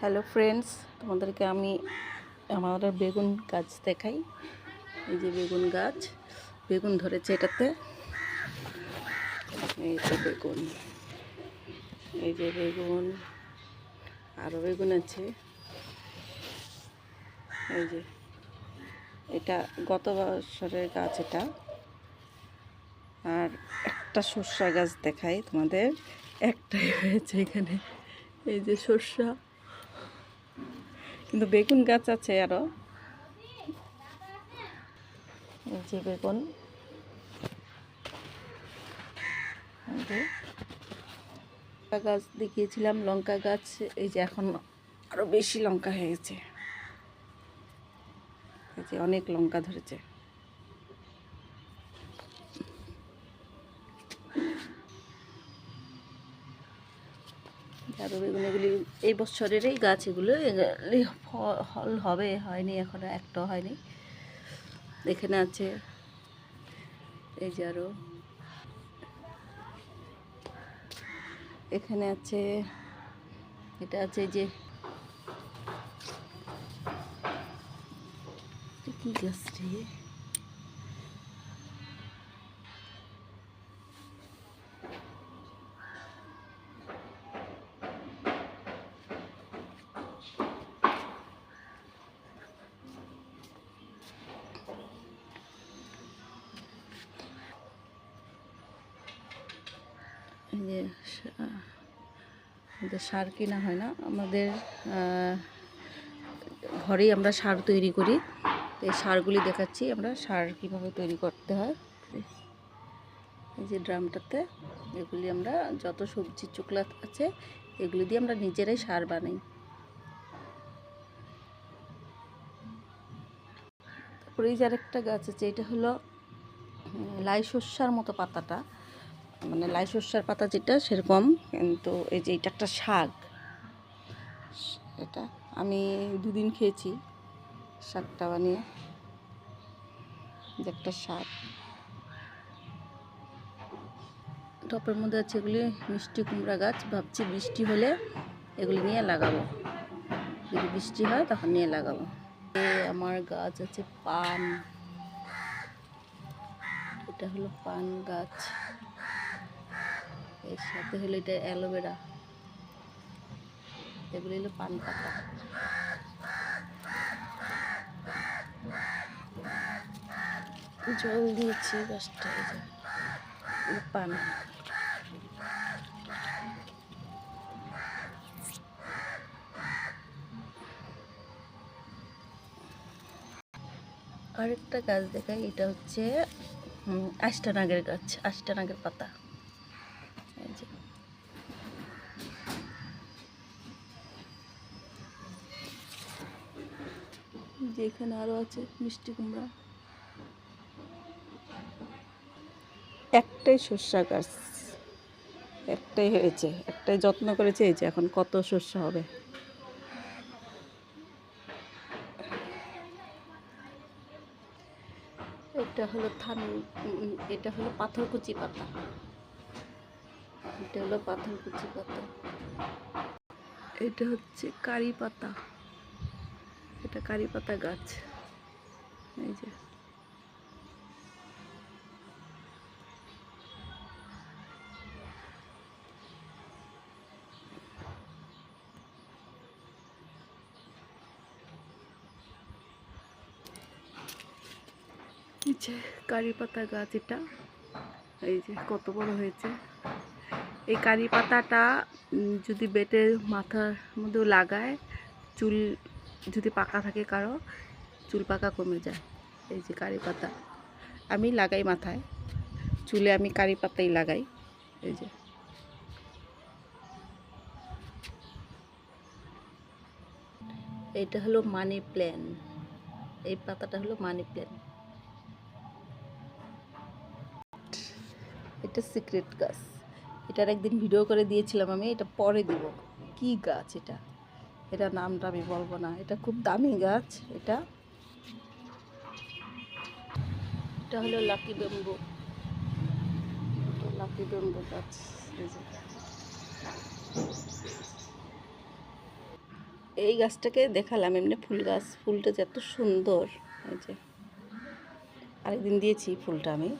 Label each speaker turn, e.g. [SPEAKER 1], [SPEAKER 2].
[SPEAKER 1] Hello friends তোমাদেরকে আমি আমার বেগুন গাছ দেখাই। এই যে বেগুন গাছ, বেগুন ধরেছে এটাতে। এই যে বেগুন, এই যে বেগুন আরও বেগুন আছে। এই যে, এটা গত বছরের গাছ এটা। আর একটা সর্ষা গাছ দেখাই তোমাদের। একটাই হয়েছে এখানে। এই যে সর্ষা। কিন্তু বেগুন গাছ আছে আরও যে বেগুন। লঙ্কা গাছ দেখিয়েছিলাম, লঙ্কা গাছ, এই যে এখন আরও বেশি লঙ্কা হয়ে গেছে এই যে অনেক লঙ্কা ধরেছে। আরও বেগুন এগুলি এই বছরেরই গাছ এগুলো ফল হবে, হয়নি, এখনও একটা হয়নি। এখানে আছে এই যে আরও এখানে আছে, এটা আছে এই যে কি গাছ যে আমাদের সার কেনা হয় না, আমাদের ঘরেই আমরা সার তৈরি করি। এই সারগুলি দেখাচ্ছি আমরা, সার কীভাবে তৈরি করতে হয়। এই যে ড্রামটাতে, এগুলি আমরা যত সবজি চুকলা আছে, এগুলি দিয়ে আমরা নিজেরাই সার বানাই। তারপরে এই যে আরেকটা গাছ আছে, এটা হলো লাই শস্যার মতো পাতাটা। মানে লাই শস্যার পাতা যেটা, সেরকম। কিন্তু এই যে এটা একটা শাক, এটা আমি দুদিন খেয়েছি শাকটা বানিয়ে। যে একটা শাক। টপের মধ্যে আছে এগুলি, মিষ্টি কুমড়া গাছ। ভাবছি বৃষ্টি হলে এগুলি নিয়ে লাগাবো। যদি বৃষ্টি হয়, তখন নিয়ে লাগাবো। আমার গাছ আছে পান এটা হলো পান গাছ। এর সাথে হলো এটা অ্যালোভেরা। এগুলো হলো পান পাতা। জল দিয়েছি গাছটা পান। আরেকটা গাছ দেখাই, এটা হচ্ছে আষ্টানাগের গাছ, আষ্টানাগের পাতা। এই যে। যে এখানে আরও আছে মিষ্টি কুমড়া। একটাই শস্যা গাছ। একটাই হয়েছে, একটাই যত্ন করেছে, এই যে এখন কত শস্য হবে। এটা হলো থান এটা হলো পাথরকুচি পাতা। এটা হলো পাথরকুচি পাতা। এটা হচ্ছে কারি পাতা। এটা কারি পাতা গাছ। এই যে। যে কারি পাতা গাছ এটা, এই যে কত বড় হয়েছে। এই কারি পাতাটা যদি বেটে মাথার মধ্যেও লাগায়, চুল যদি পাকা থাকে কারও, চুল পাকা কমে যায়, এই যে কারি পাতা। আমি লাগাই মাথায়, চুলে আমি কারি পাতাই লাগাই, এই যে। এটা হলো মানি প্ল্যান এই পাতাটা হলো মানি প্ল্যান এটা সিক্রেট গাছ। এটার একদিন ভিডিও করে দিয়েছিলাম আমি, এটা পরে দিব। কি গাছ এটা? এটা নামটা আমি বলব না। এটা খুব দামি গাছ, এটা। এটা হলো লাকি বেম্বু। লাকি বেম্বু গাছ, এই গাছটাকে দেখালাম, এমনি ফুল গাছ। ফুলটা যে এত সুন্দর, এই যে। আরেকদিন দিয়েছি ফুলটা আমি।